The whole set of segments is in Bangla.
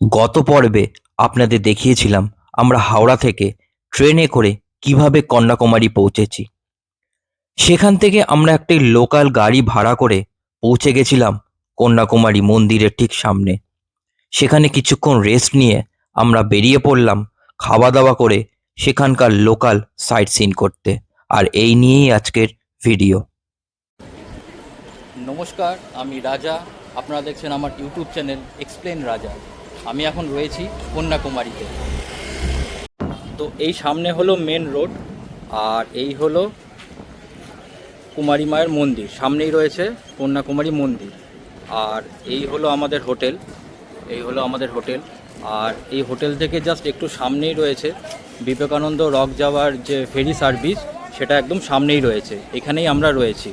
গত পর্বে আপনাদের দেখিয়েছিলাম আমরা হাওড়া থেকে ট্রেনে করে কীভাবে কন্যাকুমারী পৌঁছেছি। সেখান থেকে আমরা একটি লোকাল গাড়ি ভাড়া করে পৌঁছে গেছিলাম কন্যাকুমারী মন্দিরের ঠিক সামনে। সেখানে কিছুক্ষণ রেস্ট নিয়ে আমরা বেরিয়ে পড়লাম খাওয়া দাওয়া করে সেখানকার লোকাল সাইট সিন করতে। আর এই নিয়েই আজকের ভিডিও নমস্কার, আমি রাজা। আপনারা দেখছেন আমার ইউটিউব চ্যানেল এক্সপ্লেন রাজা। আমি এখন রয়েছি কন্যাকুমারীতে। তো এই সামনে হলো মেন রোড আর এই হলো কুমারী মায়ের মন্দির। সামনেই রয়েছে কন্যাকুমারী মন্দির, আর এই হলো আমাদের হোটেল। এই হলো আমাদের হোটেল, আর এই হোটেল থেকে জাস্ট একটু সামনেই রয়েছে বিবেকানন্দ রক যাওয়ার যে ফেরি সার্ভিস, সেটা একদম সামনেই রয়েছে। এখানেই আমরা রয়েছি।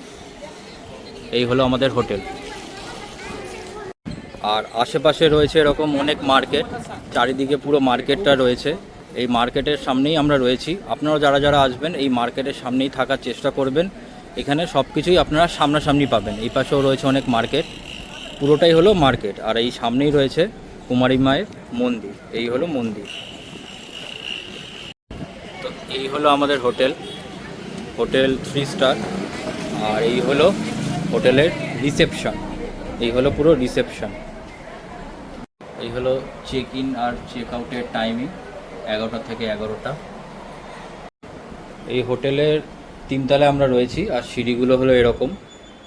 এই হলো আমাদের হোটেল। আর আশেপাশে রয়েছে এরকম অনেক মার্কেট, চারিদিকে পুরো মার্কেটটা রয়েছে। এই মার্কেটের সামনেই আমরা রয়েছি। আপনারা যারা যারা আসবেন, এই মার্কেটের সামনেই থাকার চেষ্টা করবেন। এখানে সব কিছুই আপনারা সামনাসামনি পাবেন। এই পাশেও রয়েছে অনেক মার্কেট। পুরোটাই হলো মার্কেট। আর এই সামনেই রয়েছে কুমারী মায়ের মন্দির। এই হলো মন্দির। তো এই হলো আমাদের হোটেল। Hotel three star. আর এই হলো হোটেলের রিসেপশন। এই হলো পুরো রিসেপশন। এই হলো চেক ইন আর চেক আউটের টাইমিং এগারোটা থেকে এগারোটা। এই হোটেলের তিনতলায় আমরা রয়েছি আর সিঁড়িগুলো হলো এরকম,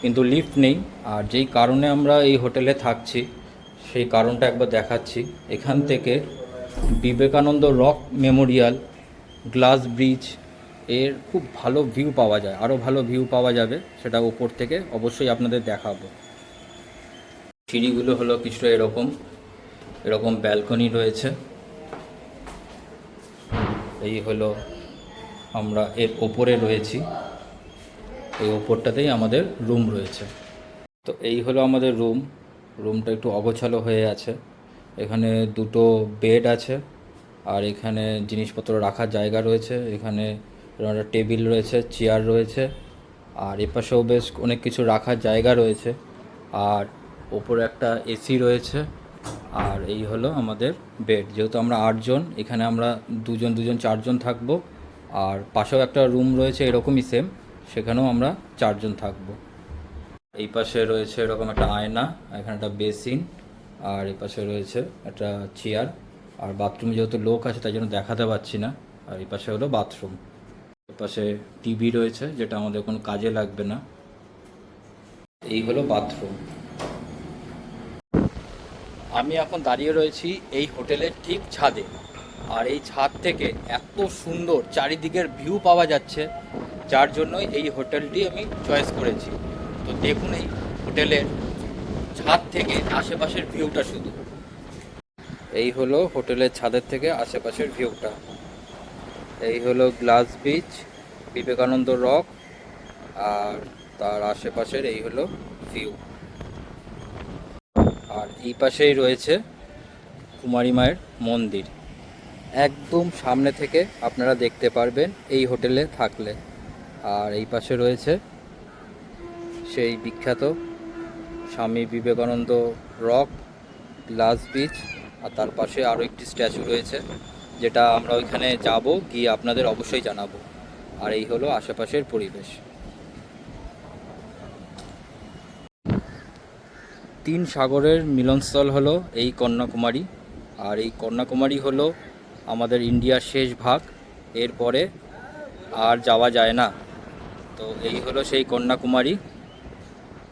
কিন্তু লিফট নেই। আর যেই কারণে আমরা এই হোটেলে থাকছি, সেই কারণটা একবার দেখাচ্ছি। এখান থেকে Vivekananda rock memorial, glass bridge, এর খুব ভালো ভিউ পাওয়া যায়। আরও ভালো ভিউ পাওয়া যাবে, সেটা উপর থেকে অবশ্যই আপনাদের দেখাবো। সিঁড়িগুলো হলো কিছুটা এরকম। এরকম ব্যালকনি রয়েছে। এই হলো আমরা এর ওপরে রয়েছি। এই ওপরটাতেই আমাদের রুম রয়েছে। তো এই হলো আমাদের রুম রুমটা একটু অগোছালো হয়ে আছে। এখানে দুটো বেড আছে আর এখানে জিনিসপত্র রাখার জায়গা রয়েছে। এখানে একটা টেবিল রয়েছে চেয়ার রয়েছে আর এপাশেও বেশ অনেক কিছু রাখার জায়গা রয়েছে। আর ওপরে একটা এসি রয়েছে। আর এই হলো আমাদের বেড যেহেতু আমরা আটজন, এখানে আমরা দুজন দুজন, চারজন থাকব। আর পাশেও একটা রুম রয়েছে, এরকমই সেম সেখানেও আমরা চারজন থাকব। এই পাশে রয়েছে এরকম একটা আয়না, এখানে একটা বেসিন আর এই পাশে রয়েছে একটা চেয়ার আর বাথরুমে যেহেতু লোক আছে, তাই জন্য দেখাতে পাচ্ছি না। আর এই পাশে হলো বাথরুম পাশে টিভি রয়েছে, যেটা আমাদের কোনো কাজে লাগবে না। এই হলো বাথরুম আমি এখন দাঁড়িয়ে রয়েছি এই হোটেলের ঠিক ছাদে। আর এই ছাদ থেকে এত সুন্দর চারিদিকের ভিউ পাওয়া যাচ্ছে, যার জন্যই এই হোটেলটি আমি চয়েস করেছি। তো দেখুন এই হোটেলের ছাদ থেকে আশেপাশের ভিউটা শুধু। এই হলো হোটেলের ছাদের থেকে আশেপাশের ভিউটা। এই হলো গ্লাস বিচ, বিবেকানন্দ রক, আর তার আশেপাশের এই হলো ভিউ। এই পাশেই রয়েছে কুমারী মায়ের মন্দির। একদম সামনে থেকে আপনারা দেখতে পারবেন এই হোটেলে থাকলে। আর এই পাশে রয়েছে সেই বিখ্যাত Swami Vivekananda rock, glass beach আর তার পাশে আরও একটি স্ট্যাচু রয়েছে, যেটা আমরা ওইখানে যাব, গিয়ে আপনাদের অবশ্যই জানাব। আর এই হলো আশেপাশের পরিবেশ। তিন সাগরের মিলনস্থল হলো এই কন্যাকুমারী। আর এই কন্যাকুমারী হলো আমাদের ইন্ডিয়ার শেষ ভাগ। এরপরে আর যাওয়া যায় না। তো এই হলো সেই কন্যাকুমারী।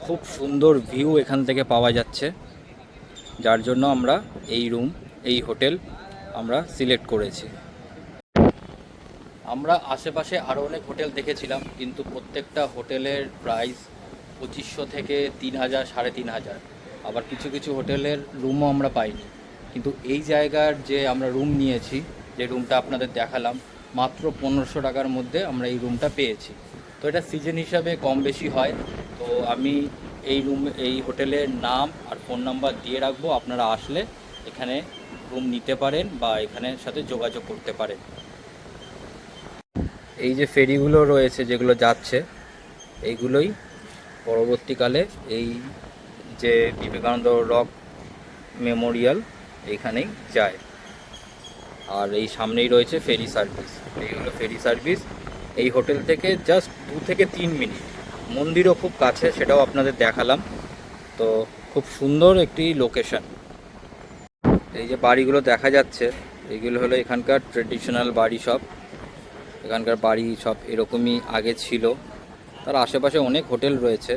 খুব সুন্দর ভিউ এখান থেকে পাওয়া যাচ্ছে। যার জন্য আমরা এই রুম, এই হোটেল আমরা সিলেক্ট করেছি। আমরা আশেপাশে আরও অনেক হোটেল দেখেছিলাম, কিন্তু প্রত্যেকটা হোটেলের প্রাইস পঁচিশশো থেকে তিন হাজার, সাড়ে তিন হাজার। আবার কিছু কিছু হোটেলের রুমও আমরা পাইনি। কিন্তু এই জায়গার যে আমরা রুম নিয়েছি, যে রুমটা আপনাদের দেখালাম, মাত্র পনেরোশো টাকার মধ্যে আমরা এই রুমটা পেয়েছি। তো এটা সিজন হিসাবে কম বেশি হয়। তো আমি এই রুম এই হোটেলের নাম আর ফোন নাম্বার দিয়ে রাখব। আপনারা আসলে এখানে রুম নিতে পারেন বা এখানের সাথে যোগাযোগ করতে পারেন। এই যে ফেরিগুলো রয়েছে যেগুলো যাচ্ছে, এইগুলোই পরবর্তীকালে এই যে বিবেকানন্দ রক মেমোরিয়াল এইখানেই যায়। আর এই সামনেই রয়েছে ফেরি সার্ভিস। এই হলো ফেরি সার্ভিস। এই হোটেল থেকে জাস্ট দু থেকে তিন মিনিট। মন্দিরও খুব কাছে, সেটাও আপনাদের দেখালাম। তো খুব সুন্দর একটি লোকেশন। এই যে বাড়িগুলো দেখা যাচ্ছে এইগুলো হলো এখানকার ট্রেডিশনাল বাড়ি সব। এখানকার বাড়ি সব এরকমই আগে ছিল। তার আশেপাশে অনেক হোটেল রয়েছে।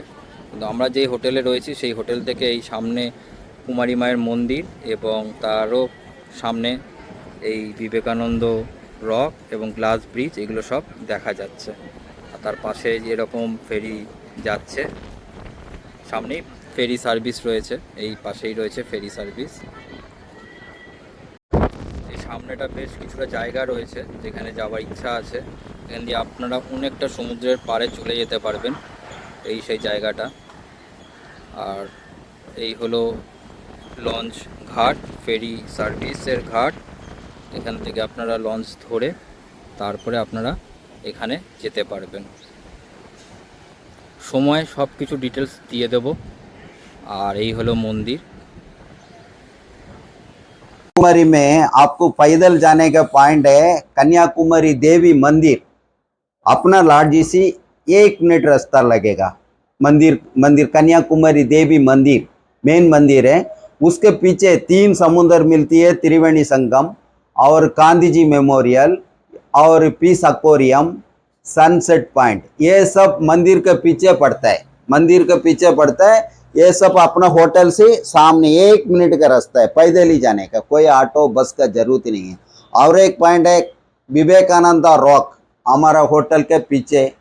কিন্তু আমরা যেই হোটেলে রয়েছি, সেই হোটেল থেকে এই সামনে কুমারী মায়ের মন্দির এবং তারও সামনে এই বিবেকানন্দ রক এবং গ্লাস ব্রিজ, এগুলো সব দেখা যাচ্ছে। আর তার পাশে যেরকম ফেরি যাচ্ছে, সামনেই ফেরি সার্ভিস রয়েছে, এই পাশেই রয়েছে ফেরি সার্ভিস। এই সামনেটা বেশ কিছুটা জায়গা রয়েছে, যেখানে যাওয়ার ইচ্ছা আছে। এখান দিয়ে আপনারা অনেকটা সমুদ্রের পাড়ে চলে যেতে পারবেন। এই সেই জায়গাটা আর এই হলো লঞ্চ ঘাট ফেরি সার্ভিসের ঘাট এখান থেকে আপনারা লঞ্চ ধরে তারপরে আপনারা এখানে যেতে পারবেন সময় সব কিছু ডিটেলস দিয়ে দেব আর এই হলো মন্দির कन्याकुमारी में आपको पैदल जाने का पॉइंट है कन्याकुमारी देवी मंदिर अपना लाडजी से एक मिनट रास्ता लगेगा मंदिर मंदिर, कन्याकुमारी देवी मंदिर मेन मंदिर है। उसके पीछे तीन समुद्र मिलती है, त्रिवेणी संगम, और गांधी जी मेमोरियल और पीस अक्वेरियम सनसेट पॉइंट ये सब मंदिर के पीछे पड़ता है। मंदिर के पीछे पड़ता है। ये सब अपना होटल से सामने एक मिनट का रास्ता है, पैदल ही जाने का। कोई ऑटो बस का ज़रूरत नहीं है। और एक पॉइंट है, विवेकानंदा रॉक हमारा होटल के पीछे।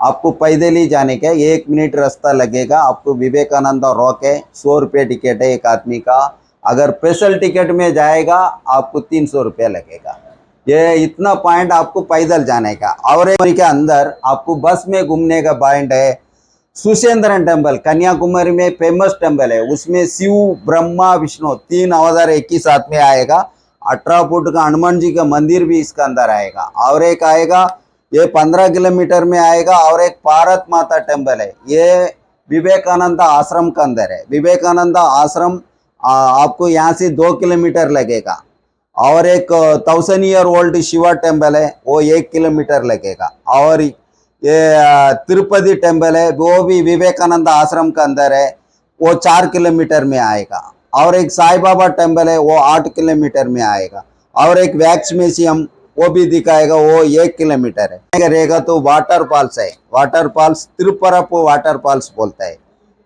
आपको पैदल ही जाने का एक मिनट रास्ता लगेगा। आपको विवेकानंदा रॉक है। सौ रुपये टिकट है एक आदमी का। अगर स्पेशल टिकट में जाएगा, आपको तीन सौ रुपया लगेगा। ये इतना पॉइंट आपको पैदल जाने का। और के अंदर आपको बस में घूमने का पॉइंट है। सुशेंद्रन टेंपल कन्याकुमारी में फ़ेमस टेंपल है। उसमें शिव, ब्रह्मा, विष्णु तीन अवतार एक ही साथ में आएगा। अठारह फुट का हनुमान जी का मंदिर भी इसका अंदर आएगा। और एक आएगा ये पंद्रह किलोमीटर में आएगा और एक भारत माता टेंपल है। ये विवेकानंद आश्रम का अंदर है। विवेकानंद आश्रम आ, आपको यहाँ से दो किलोमीटर लगेगा। और एक thousand year old Shiva temple है वो एक किलोमीटर लगेगा। और ये तिरुपति टेंपल है वो भी विवेकानंद आश्रम का अंदर है वो चार किलोमीटर में आएगा। और एक साई बाबा टेंपल है वो आठ किलोमीटर में आएगा। और एक वैक्स म्यूज़ियम वो भी दिखाएगा, वो एक किलोमीटर है। अगर रहेगा तो वाटर फॉल्स है। Water falls Thirparappu water falls बोलता है।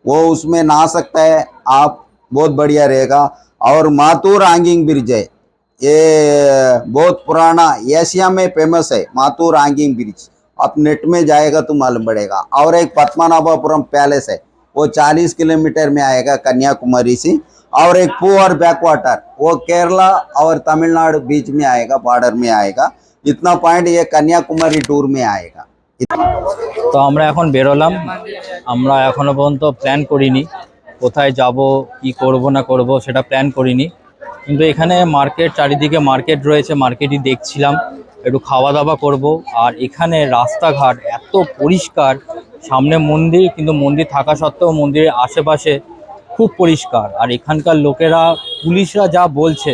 वो उसमें नहा सकता है, आप बहुत बढ़िया रहेगा। और माथुर आंगिंग ब्रिज है। ये बहुत पुराना एशिया में फ़ेमस है माथुर आंगिंग ब्रिज आप नेट में जाएगा तो मालूम पड़ेगा। और एक पद्मनाभपुरम पैलेस है। वो 40 किलोमीटर में आएगा, कन्याकुमारी से। और एक पुअर बैक वाटर वो केरला और तमिलनाडु बीच में आएगा बॉर्डर में आएगा इतना पॉइंट ये कन्याकुमारी टूर में आएगा তো আমরা এখন বেরোলাম আমরা এখনো পর্যন্ত প্ল্যান করিনি কোথায় যাব কি করব না করব সেটা প্ল্যান করিনি কিন্তু এখানে মার্কেট চারিদিকে মার্কেট রয়েছে মার্কেটই দেখছিলাম একটু খাওয়া দাওয়া করব আর এখানে রাস্তাঘাট এত পরিষ্কার সামনে মন্দির কিন্তু মন্দির থাকা সত্ত্বেও মন্দিরের আশেপাশে খুব পরিষ্কার। আর এখানকার লোকেরা, পুলিশরা যা বলছে,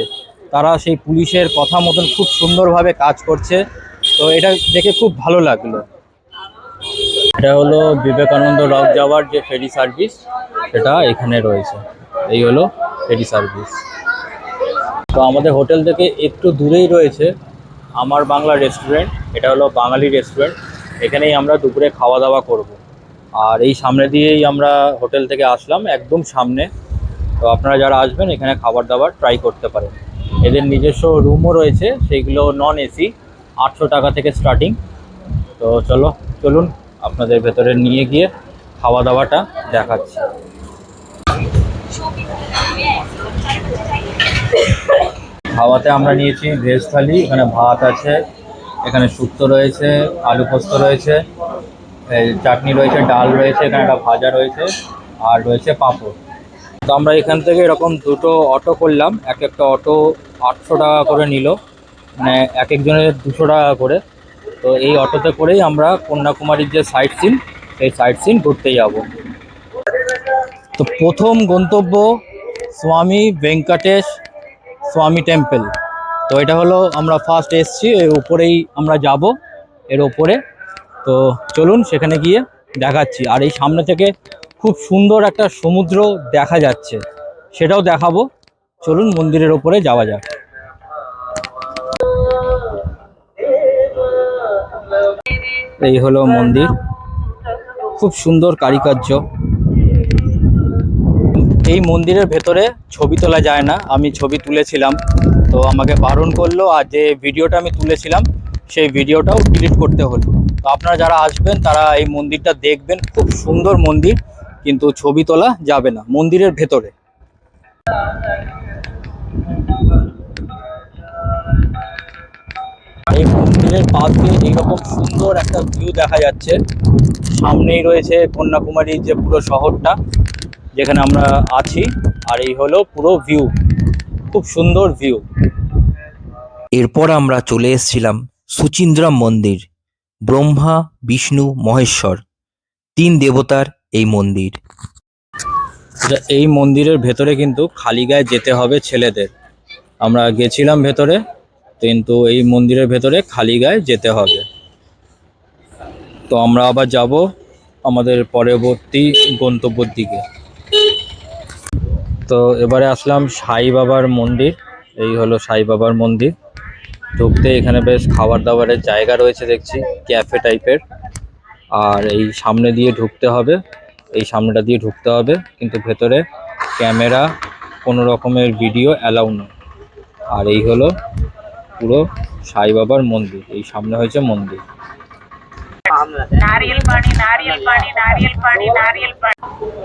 তারা সেই পুলিশের কথা মতন খুব সুন্দরভাবে কাজ করছে। তো এটা দেখে খুব ভালো লাগল। এটা হলো বিবেকানন্দ রক যাওয়ার যে ফেরি সার্ভিস, সেটা এখানে রয়েছে। এই হলো ফেরি সার্ভিস। তো আমাদের হোটেল থেকে একটু দূরেই রয়েছে আমার বাংলা রেস্টুরেন্ট, এটা হলো বাঙালি রেস্টুরেন্ট। এখানেই আমরা দুপুরে খাওয়া দাওয়া করব। আর এই সামনে দিয়েই আমরা হোটেল থেকে আসলাম, একদম সামনে। তো আপনারা যারা আসবেন, এখানে খাবার দাবার ট্রাই করতে পারেন। এদের নিজস্ব রুমও রয়েছে, সেইগুলো নন এসি আটশো টাকা থেকে স্টার্টিং তো চলো, চলুন, আপনাদের ভেতরে নিয়ে গিয়ে খাওয়া দাওয়াটা দেখাচ্ছি। খাওয়াতে আমরা নিয়েছি ভেজ থালি, এখানে ভাত আছে, এখানে শুক্তো রয়েছে, আলু পোস্ত রয়েছে। চাটনি রয়েছে, ডাল রয়েছে, এখানে একটা ভাজা রয়েছে, আর রয়েছে পাঁপড়। তো আমরা এখান থেকে এরকম দুটো অটো করলাম, এক একটা অটো আটশো টাকা করে নিল মানে এক একজনের দুশো টাকা করে। তো এই অটোতে করেই আমরা কন্যাকুমারীর যে সাইট সিন সেই সাইট সিন ঘুরতে যাব। তো প্রথম গন্তব্য স্বামী ভেঙ্কটেশ স্বামী টেম্পল তো এটা হলো আমরা ফার্স্ট এসছি, এর উপরেই আমরা যাব, এর ওপরে তো চলুন সেখানে গিয়ে দেখাচ্ছি। আর এই সামনে থেকে খুব সুন্দর একটা সমুদ্র দেখা যাচ্ছে। সেটাও দেখাবো। চলুন মন্দিরের ওপরে যাওয়া যাক। এই হলো মন্দির। খুব সুন্দর কারিকার্য। এই মন্দিরের ভেতরে ছবি তোলা যায় না। আমি ছবি তুলেছিলাম। তো আমাকে বারণ করল আর যে ভিডিওটা আমি তুলেছিলাম, সেই ভিডিওটাও ডিলিট করতে হলো। তো আপনারা যারা আসবেন, তারা এই মন্দিরটা দেখবেন। খুব সুন্দর মন্দির, কিন্তু ছবি তোলা যাবে না, মন্দিরের ভেতরে। এই মন্দিরের পাশ দিয়ে এইরকম সুন্দর একটা ভিউ দেখা যাচ্ছে। সামনেই রয়েছে কন্যাকুমারীর যে পুরো শহরটা, যেখানে আমরা আছি, আর এই হলো পুরো ভিউ খুব সুন্দর ভিউ এরপর আমরা চলে এসেছিলাম সুচিন্দ্রাম মন্দির। ব্রহ্মা, বিষ্ণু, মহেশ্বর, তিন দেবতার এই মন্দির। এই মন্দিরের ভেতরে কিন্তু খালি গায়ে যেতে হবে ছেলেদের। আমরা গেছিলাম ভেতরে, কিন্তু এই মন্দিরের ভেতরে খালি গায়ে যেতে হবে। তো আমরা আবার যাব আমাদের পরবর্তী গন্তব্যের দিকে। তো এবারে আসলাম সাই বাবার মন্দির। এই হলো সাই বাবার মন্দির। ঢুকতে এখানে বেশ খাবার দাবারের জায়গা রয়েছে দেখছি ক্যাফে টাইপের। আর এই সামনে দিয়ে ঢুকতে হবে এই সামনেটা দিয়ে ঢুকতে হবে কিন্তু ভেতরে ক্যামেরা কোনো রকমের ভিডিও অ্যালাউ নয়। আর এই হলো পুরো সাই বাবার মন্দির এই সামনে হয়েছে মন্দির।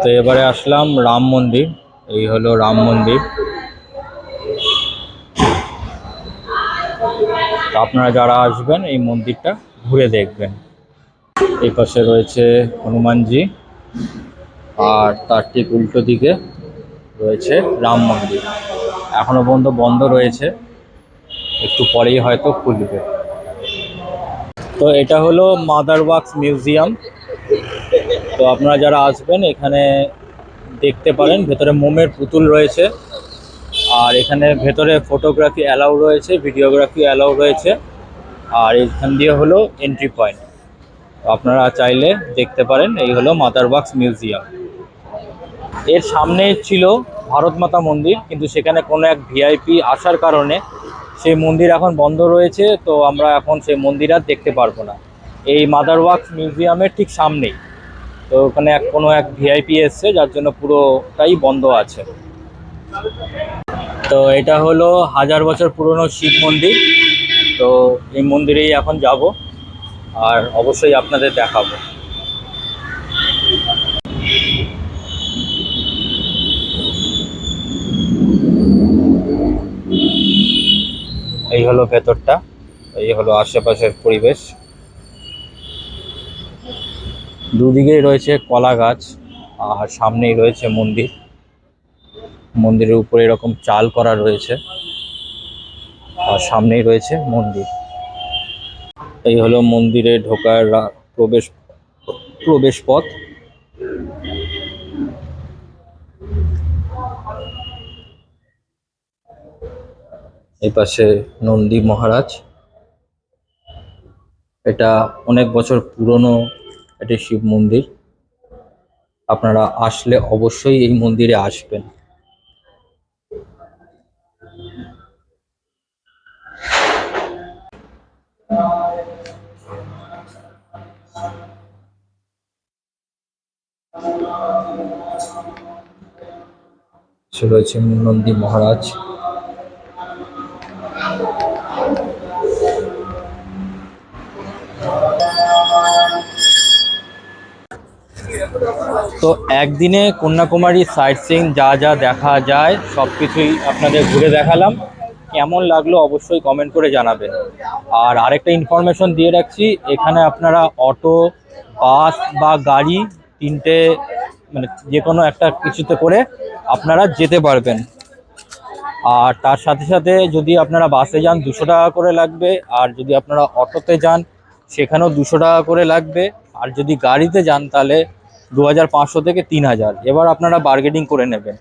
তো এবারে আসলাম রাম মন্দির এই হলো রাম মন্দির। আপনারা যারা আসবেন এই মন্দিরটা ঘুরে দেখবেন। এই পাশে রয়েছে হনুমানজি আর তার ঠিক উল্টো দিকে রয়েছে রাম মন্দির। এখনও পর্যন্ত বন্ধ রয়েছে, একটু পরেই হয়তো খুলবে। তো এটা হলো মাদার ওয়াক্স মিউজিয়াম। তো আপনারা যারা আসবেন এখানে দেখতে পারেন, ভেতরে মোমের পুতুল রয়েছে। আর এখানে ভেতরে ফটোগ্রাফি অ্যালাউ রয়েছে ভিডিওগ্রাফি অ্যালাউ রয়েছে। আর এখান দিয়ে হলো এন্ট্রি পয়েন্ট আপনারা চাইলে দেখতে পারেন, এই হলো মাদার বাক্স মিউজিয়াম এর সামনে ছিল ভারত মাতা মন্দির, কিন্তু সেখানে কোনো এক ভিআইপি আসার কারণে সেই মন্দির এখন বন্ধ রয়েছে, তো আমরা এখন সেই মন্দির আর দেখতে পারব না। এই মাদার ওয়াক্স মিউজিয়ামের ঠিক সামনেই। তো ওখানে এক কোনো এক ভিআইপি এসছে, যার জন্য পুরোটাই বন্ধ আছে। তো এটা হলো হাজার বছর পুরনো শিব মন্দির। তো এই মন্দিরেই এখন যাব আর অবশ্যই আপনাদের দেখাবো। এই হলো ভেতরটা, এই হলো আশেপাশের পরিবেশ। দুদিকেই রয়েছে কলা গাছ, আর সামনেই রয়েছে মন্দির। মন্দিরের উপরে এরকম চাল করা রয়েছে। আর সামনেই রয়েছে মন্দির। এই হলো মন্দিরে ঢোকার প্রবেশ প্রবেশ পথ এই পাশে নন্দী মহারাজ। এটা অনেক বছর পুরনো একটি শিব মন্দির। আপনারা আসলে অবশ্যই এই মন্দিরে আসবেন। সে রয়েছে নন্দী মহারাজ। তো একদিনে কন্যাকুমারী সাইট সিং যা যা দেখা যায় সব কিছুই আপনাদের ঘুরে দেখালাম। কেমন লাগল অবশ্যই কমেন্ট করে জানাবেন। আর আরেকটা ইনফরমেশন দিয়ে রাখছি, এখানে আপনারা অটো বাস বা গাড়ি তিনটে মানে যে কোনো একটা কিছুতে করে আপনারা যেতে পারবেন। আর তার সাথে সাথে যদি আপনারা বাসে যান, দুশো টাকা করে লাগবে। আর যদি আপনারা অটোতে যান, সেখানেও দুশো টাকা করে লাগবে। আর যদি গাড়িতে যান, তাহলে দু হাজার পাঁচশো থেকে তিন হাজার। এবার আপনারা বার্গেনিং করে নেবেন।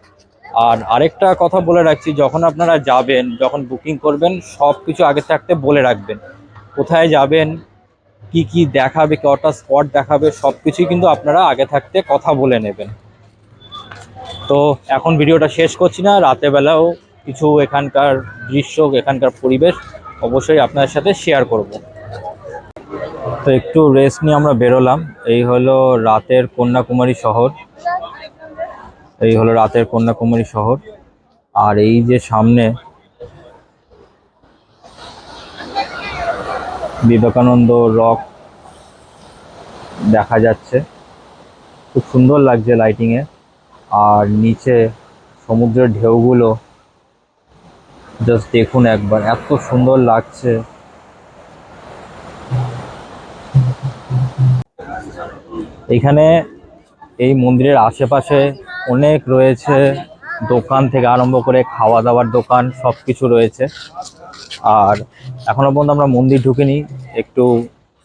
আর আরেকটা কথা বলে রাখছি, যখন আপনারা যাবেন, যখন বুকিং করবেন, সব কিছু আগে থাকতে বলে রাখবেন। কোথায় যাবেন, কি কি দেখাবে, কটা স্পট দেখাবে, সব কিছুই কিন্তু আপনারা আগে থাকতে কথা বলে নেবেন। তো এখন ভিডিওটা শেষ করছি না রাতের বেলাও কিছু এখানকার দৃশ্য, এখানকার পরিবেশ অবশ্যই আপনাদের সাথে শেয়ার করব। তো একটু রেস্ট নিয়ে আমরা বেরোলাম, এই হলো রাতের কন্যাকুমারী শহর। এই হলো রাতের কন্যাকুমারী শহর। আর এই যে সামনে বিবেকানন্দ রক দেখা যাচ্ছে। খুব সুন্দর লাগছে লাইটিংয়ে আর নিচে সমুদ্রের ঢেউগুলো জাস্ট দেখুন একবার, এত সুন্দর লাগছে। এখানে এই মন্দিরের আশেপাশে অনেক রয়েছে দোকান থেকে আরম্ভ করে খাওয়া দাওয়ার দোকান সব কিছু রয়েছে। আর এখনও পর্যন্ত আমরা মন্দির ঢুকিনি, একটু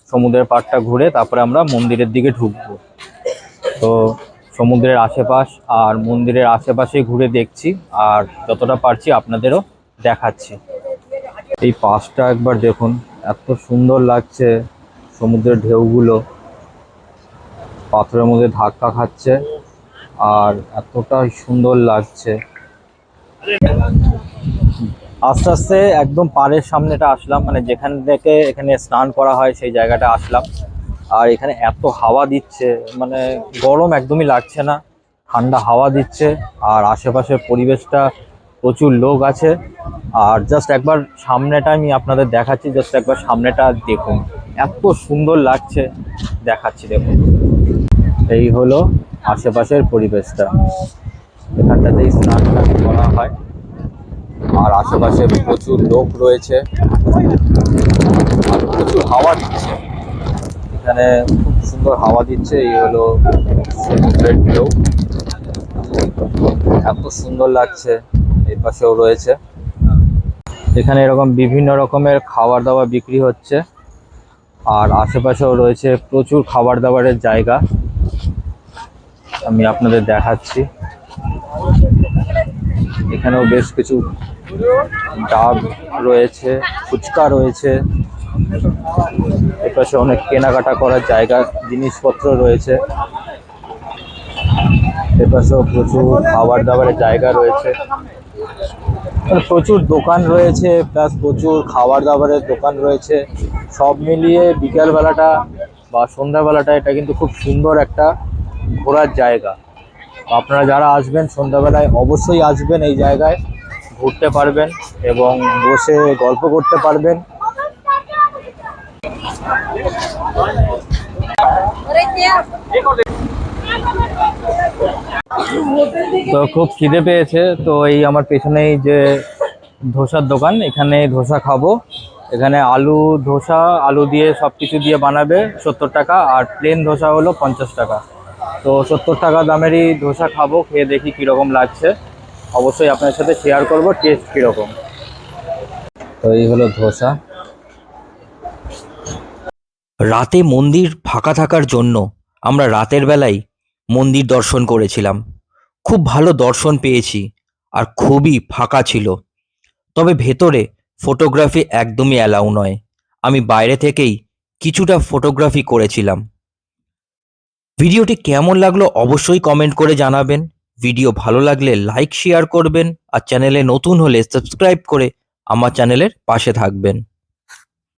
সমুদ্রের পাড়টা ঘুরে তারপরে আমরা মন্দিরের দিকে ঢুকবো। তো সমুদ্রের আশেপাশ আর মন্দিরের আশেপাশে ঘুরে দেখছি আর যতটা পারছি আপনাদেরও দেখাচ্ছি। এই পাশটা একবার দেখুন, এত সুন্দর লাগছে সমুদ্রের ঢেউগুলো। পাথরের মধ্যে ধাক্কা খাচ্ছে আর এতটাই সুন্দর লাগছে। আস্তে আস্তে একদম পাড়ের সামনেটা আসলাম মানে যেখান থেকে এখানে স্নান করা হয় সেই জায়গাটা আসলাম। আর এখানে এত হাওয়া দিচ্ছে মানে গরম একদমই লাগছে না, ঠান্ডা হাওয়া দিচ্ছে, আর আশেপাশের পরিবেশটা প্রচুর লোক আছে। আর জাস্ট একবার সামনেটা আমি আপনাদের দেখাচ্ছি জাস্ট একবার সামনেটা দেখুন। এত সুন্দর লাগছে, দেখাচ্ছি দেখুন। এই হলো আশেপাশের পরিবেশটা। এখানটাতেই স্নান টান করা হয়। আর আশেপাশে প্রচুর লোক রয়েছে। প্রচুর হাওয়া দিচ্ছে। এখানে খুব সুন্দর হাওয়া দিচ্ছে, এই হলো সমুদ্রের ঢেউ এত সুন্দর লাগছে, এই পাশেও রয়েছে। এখানে এরকম বিভিন্ন রকমের খাবার দাবার বিক্রি হচ্ছে, আর আশেপাশেও রয়েছে প্রচুর খাবার দাবারের জায়গা। আমি আপনাদের দেখাচ্ছি। এখানেও বেশ কিছু ডাব রয়েছে, ফুচকা রয়েছে। এপাশে অনেক কেনাকাটা করার জায়গা, জিনিসপত্র রয়েছে। এপাশেও প্রচুর খাবার দাবারের জায়গা রয়েছে। প্রচুর দোকান রয়েছে, প্লাস প্রচুর খাবার দাবারের দোকান রয়েছে। সব মিলিয়ে বিকালবেলাটা বা সন্ধ্যাবেলাটা, এটা কিন্তু খুব সুন্দর একটা ঘোরার জায়গা। আপনারা যারা আসবেন সন্ধ্যাবেলায়, অবশ্যই আসবেন এই জায়গায়। ঘুরতে পারবেন এবং বসে গল্প করতে পারবেন। তো খুব খিদে পেয়েছে, তো এই আমার পেছনেই যে ধোসার দোকান, এখানে ধোসা খাব। এখানে আলু ধোসা, আলু দিয়ে সব কিছু দিয়ে বানাবে সত্তর টাকা, আর প্লেন ধোসা হলো পঞ্চাশ টাকা। তো সত্তর টাকা দামেরই ধোসা খাব, খেয়ে দেখি কীরকম লাগছে। অবশ্যই আপনার সাথে শেয়ার করব টেস্ট কীরকম। তো এই হলো ধোসা। রাতে মন্দির ফাঁকা থাকার জন্য আমরা রাতের বেলায় মন্দির দর্শন করেছিলাম। খুব ভালো দর্শন পেয়েছি আর খুবই ফাঁকা ছিল। তবে ভেতরে ফটোগ্রাফি একদমই অ্যালাউ নয়। আমি বাইরে থেকেই কিছুটা ফটোগ্রাফি করেছিলাম। ভিডিওটি কেমন লাগল অবশ্যই কমেন্ট করে জানাবেন। ভিডিও ভালো লাগলে লাইক, শেয়ার করবেন আর চ্যানেলে নতুন হলে সাবস্ক্রাইব করে আমার চ্যানেলের পাশে থাকবেন।